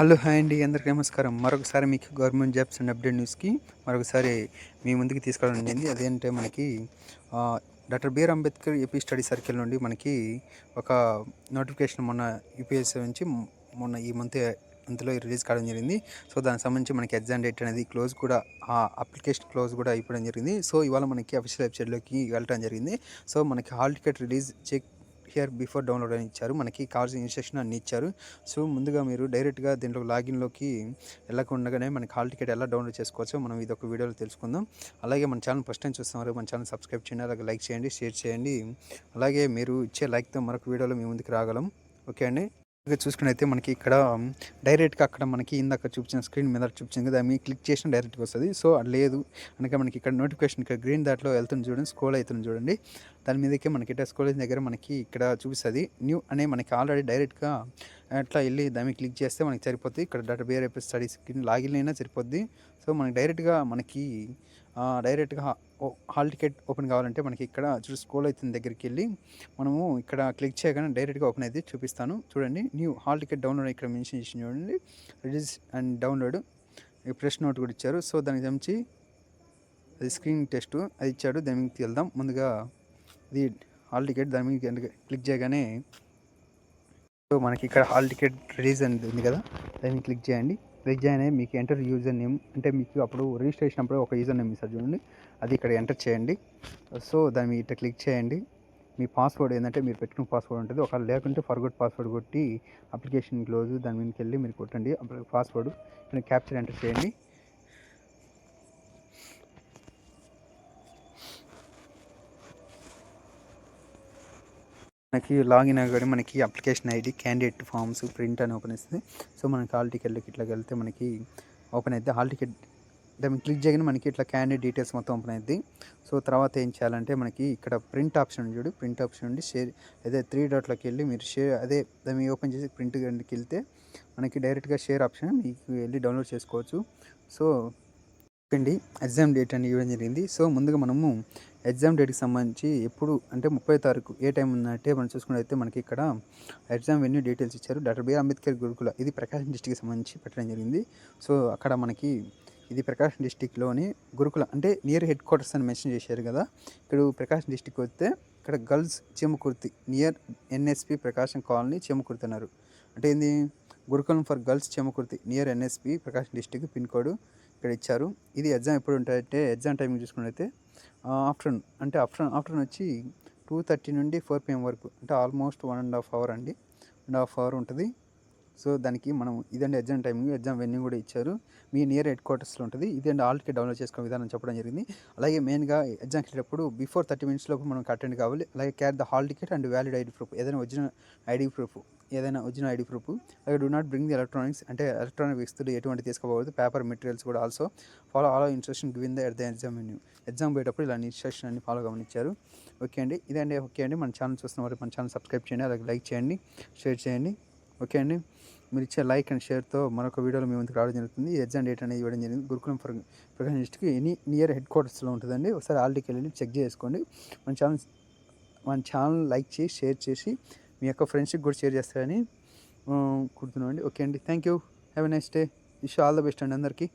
Hello hi అండి. అందరికీ నమస్కారం. మరొకసారి మీకు గవర్నమెంట్ జాబ్స్ అండ్ అప్డేట్ న్యూస్కి మరొకసారి మీ ముందుకు తీసుకురావడం జరిగింది. అదేంటే మనకి doctor BR Ambedkar AP study circle నుండి మనకి ఒక నోటిఫికేషన్ మొన్న యూపీఎస్సీ నుంచి మొన్న ఈ మంత్ అంతలో రిలీజ్ కావడం జరిగింది. సో దానికి సంబంధించి మనకి ఎగ్జామ్ డేట్ అనేది క్లోజ్ కూడా ఆ అప్లికేషన్ క్లోజ్ కూడా అయిపోవడం జరిగింది. సో ఇవాళ మనకి అఫీషియల్ వెబ్సైట్లోకి వెళ్ళడం జరిగింది. సో మనకి hall ticket release check here before download అని ఇచ్చారు. మనకి కావాల్సిన ఇన్స్ట్రక్షన్ అన్ని ఇచ్చారు. సో ముందుగా మీరు డైరెక్ట్గా దీంట్లో లాగిన్లోకి వెళ్ళకుండానే మనకి హాల్ టికెట్ ఎలా డౌన్లోడ్ చేసుకోవచ్చో మనం ఇది ఒక వీడియోలో తెలుసుకుందాం. అలాగే మన ఛానల్ ఫస్ట్ టైం చూస్తున్నారు మన ఛానల్ సబ్స్క్రైబ్ చేయండి. అలాగే లైక్ చేయండి షేర్ చేయండి. అలాగే మీరు ఇచ్చే లైక్తో మరొక వీడియోలో మీ ముందుకు రాగలం. ఓకే అండి? చూసుకున్నైతే మనకి ఇక్కడ డైరెక్ట్గా అక్కడ మనకి ఇందాక చూపించిన స్క్రీన్ మీద చూపించింది కదా మీ క్లిక్ చేసిన డైరెక్ట్గా వస్తుంది. సో అది లేదు. అనగా మనకి ఇక్కడ నోటిఫికేషన్ ఇక్కడ గ్రీన్ దాంట్లో వెళ్తుంది చూడండి స్క్రోల్ అవుతుంది చూడండి. దాని మీదకి మనకి ఇట్లా స్క్రోల్ దగ్గర మనకి ఇక్కడ చూపిస్తుంది. న్యూ అనే మనకి ఆల్రెడీ డైరెక్ట్గా అట్లా వెళ్ళి దాన్ని క్లిక్ చేస్తే మనకి సరిపోతుంది ఇక్కడ డాటా బేర్ స్టడీ స్టడీస్ లాగిన్ అయినా సరిపోద్ది. సో మనకి డైరెక్ట్గా మనకి డైరెక్ట్గా ఓ- హాల్ టికెట్ ఓపెన్ కావాలంటే మనకి ఇక్కడ చూడు స్క్రోల్ అవుతుంది దగ్గరికి వెళ్ళి. మనము ఇక్కడ క్లిక్ చేయగానే డైరెక్ట్గా ఓపెన్ అయితే చూపిస్తాను. చూడండి న్యూ హాల్ టికెట్ డౌన్లోడ్ ఇక్కడ మెన్షన్ చేసి చూడండి. Release and download press note కూడా ఇచ్చారు. సో దానికి సంబంధించి అది స్క్రీన్ టెస్ట్ అది ఇచ్చాడు. దాని మీద వెళ్దాం. ముందుగా ఇది హాల్ టికెట్ దాని మీద క్లిక్ చేయగానే సో మనకి ఇక్కడ హాల్ టికెట్ రిలీజ్ అని ఉంది కదా. దాన్ని క్లిక్ చేయండి. వెజ్ చేయగానే మీకు ఎంటర్ యూజర్ నేమ్ అంటే మీకు అప్పుడు రిజిస్ట్రేషన్ అప్పుడు ఒక యూజర్ నేమ్ ఇస్తారు చూడండి. అది ఇక్కడ ఎంటర్ చేయండి. సో దాని మీద ఇట్లా క్లిక్ చేయండి. మీ పాస్వర్డ్ ఏంటంటే మీరు పెట్టుకున్న పాస్వర్డ్ ఉంటుంది. ఒకవేళ లేకుంటే ఫర్గొట్ పాస్వర్డ్ కొట్టి అప్లికేషన్ క్లోజ్ దాని మీదకి వెళ్ళి మీరు కొట్టండి. అప్పుడు పాస్వర్డ్ క్యాప్చర్ ఎంటర్ చేయండి. మనకి లాగిన్ అవ్వగానే మనకి application ID candidate forms print అని ఓపెన్ అవుతుంది సో మనకి హాల్ టికెట్లకి ఇట్లా వెళ్తే మనకి ఓపెన్ అవుతుంది హాల్ టికెట్ దాన్ని క్లిక్ చేయగానే మనకి ఇట్లా క్యాండిడేట్ డీటెయిల్స్ మొత్తం ఓపెన్ అవుతుంది సో తర్వాత ఏం చేయాలంటే మనకి ఇక్కడ ప్రింట్ ఆప్షన్ ఉంది చూడు. ప్రింట్ ఆప్షన్ ఉండి షేర్ అదే త్రీ డాట్లోకి వెళ్ళి మీరు షేర్ అదే దాన్ని ఓపెన్ చేసి ప్రింట్ వెళ్తే మనకి డైరెక్ట్గా షేర్ ఆప్షన్ మీకు వెళ్ళి డౌన్లోడ్ చేసుకోవచ్చు. సో అండి ఎగ్జామ్ డేట్ అని ఇవ్వడం జరిగింది. సో ముందుగా మనము ఎగ్జామ్ డేట్కి సంబంధించి ఎప్పుడు అంటే ముప్పై తారీఖు ఏ టైం ఉందంటే మనం చూసుకున్నట్లయితే మనకి ఇక్కడ ఎగ్జామ్ వెన్యూ డీటెయిల్స్ ఇచ్చారు. డాక్టర్ బిఆర్ అంబేద్కర్ గురుకుల ఇది ప్రకాశం డిస్టిక్కి సంబంధించి పెట్టడం జరిగింది. సో అక్కడ మనకి ఇది ప్రకాశం డిస్టిక్లోని గురుకుల అంటే నియర్ హెడ్ క్వార్టర్స్ అని మెన్షన్ చేశారు కదా. ఇక్కడ ప్రకాశం డిస్టిక్ వస్తే ఇక్కడ girls Chimakurthi near NSP Prakasam colony Chimakurthi అన్నారు. అంటే ఏంది? Gurukulam for girls Chimakurthi near NSP Prakasam district pin code ఇక్కడ ఇచ్చారు ఇది ఎగ్జామ్ ఎప్పుడు ఉంటాయంటే ఎగ్జామ్ టైమింగ్ చూసుకున్నట్లయితే ఆఫ్టర్నూన్ అంటే ఆఫ్టర్నూన్ ఆఫ్టర్నూన్ వచ్చి టూ థర్టీ నుండి ఫోర్ పిఎం వరకు అంటే almost one and half hour అండి. వన్ అండ్ హాఫ్ అవర్ ఉంటుంది. సో దానికి మనం ఇదండి ఎగ్జామ్ టైమింగ్ ఎగ్జామ్ వెన్యూ కూడా ఇచ్చారు. మీ నియర్ హెడ్ క్వార్టర్స్లో ఉంటుంది. ఇదండి ఆల్రెడీ టికెట్ డౌన్లోడ్ చేసుకునే విధానం చెప్పడం జరిగింది. అలాగే మెయిన్గా ఎగ్జామ్కి వెళ్ళేటప్పుడు బిఫోర్ థర్టీ మినిట్స్ లోపు మనం అటెండ్ కావాలి. అలాగే carry the hall ticket and valid ID proof ఏదైనా ఒరిజినల్ ఐడి ప్రూఫ్ ఏదైనా ఒరిజినల్ ఐడి ప్రూఫ్. అలాగే do not bring the electronics అంటే ఎలక్ట్రానిక్ వస్తువులు ఎటువంటి తీసుకోకూడదు. పేపర్ మెటీరియల్స్ కూడా also follow all instruction given the at the exam venue exam పోయేటప్పుడు ఇలాంటి ఇన్స్ట్రక్షన్ అన్ని ఫాలో గమనించారు. ఓకే అండి. ఇదండి. ఓకే అండి. మన ఛానల్ చూస్తున్న వారు మన ఛానల్ సబ్స్క్రైబ్ చేయండి. అలాగే లైక్ చేయండి. షేర్ చేయండి. ఓకే అండి. మీరు ఇచ్చే లైక్ అండ్ షేర్తో మరొక వీడియోలో మేము ఇంతకు రావడం జరుగుతుంది. ఎగ్జామ్ డేట్ అనేది ఇవ్వడం జరిగింది. Gurukulam for Prakasam district any near head క్వార్టర్స్లో ఉంటుందండి. ఒకసారి ఆల్రెడీకి వెళ్ళి చెక్ చేసుకోండి. మన ఛానల్ మన ఛానల్ లైక్ చేసి షేర్ చేసి మీ యొక్క ఫ్రెండ్స్కి కూడా షేర్ చేస్తారని కోరుతున్నామండి. ఓకే అండి. Thank you. Have a nice day. Wish all the best అండి అందరికీ.